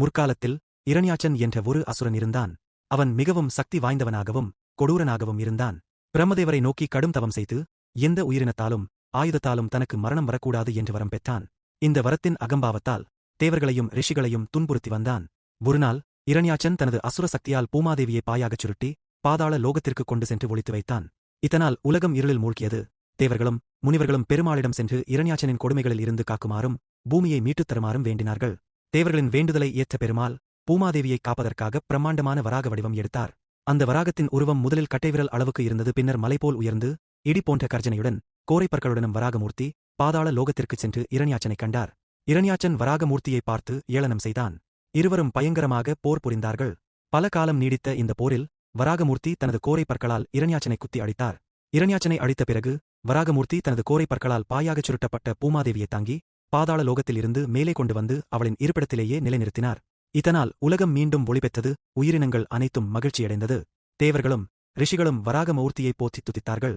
முற்காலத்தில் இரணியாச்சன் என்ற ஒரு அசுரன் இருந்தான். அவன் மிகவும் சக்தி வாய்ந்தவனாகவும் கொடூரனாகவும் இருந்தான். பிரம்மதேவரை நோக்கி கடும் தவம் செய்து எந்த உயிரினத்தாலும் ஆயுதத்தாலும் தனக்கு மரணம் வரக்கூடாது என்று வரம் பெற்றான். இந்த வரத்தின் அகம்பாவத்தால் தேவர்களையும் ரிஷிகளையும் துன்புறுத்தி வந்தான். ஒருநாள் இரணியாச்சன் தனது அசுர சக்தியால் பூமாதேவியை பாயாகச் சுருட்டி பாதாள லோகத்திற்கு கொண்டு சென்று ஒழித்து வைத்தான். இதனால் உலகம் இருளில் மூழ்கியது. தேவர்களும் முனிவர்களும் பெருமாளிடம் சென்று இரணியாச்சனின் கொடுமைகளில் இருந்து காக்குமாறும் பூமியை மீட்டுத் தருமாறும் வேண்டினார்கள். தேவர்களின் வேண்டுதலை ஏற்ற பெருமாள் பூமாதேவியை காப்பதற்காக பிரம்மாண்டமான வராக வடிவம் எடுத்தார். அந்த வராகத்தின் உருவம் முதலில் கட்டைவிரல் அளவுக்கு இருந்தது பின்னர் மலைபோல் உயர்ந்து இடி போன்ற கர்ஜனையுடன் கோரைப்பற்களுடனும் வராகமூர்த்தி பாதாள லோகத்திற்குச் சென்று இரணியாச்சனைக் கண்டார். இரணியாச்சன் வராகமூர்த்தியை பார்த்து ஏளனம் செய்தான். இருவரும் பயங்கரமாக போர் புரிந்தார்கள். பல காலம் நீடித்த இந்த போரில் வராகமூர்த்தி தனது கோரை பற்களால் இரணியாச்சனை குத்தி அடித்தார். இரணியாச்சனை அழித்த பிறகு வராகமூர்த்தி தனது கோரை பற்களால் பாயாகச் சுருட்டப்பட்ட பூமாதேவியை தாங்கி பாதாள லோகத்திலிருந்து மேலே கொண்டு வந்து அவளின் இருப்பிடத்திலேயே நிலைநிறுத்தினார். இதனால் உலகம் மீண்டும் ஒளிபெற்றது உயிரினங்கள் அனைத்தும் மகிழ்ச்சியடைந்தது. தேவர்களும் ரிஷிகளும் வராகமூர்த்தியை போற்றித் துதித்தார்கள்.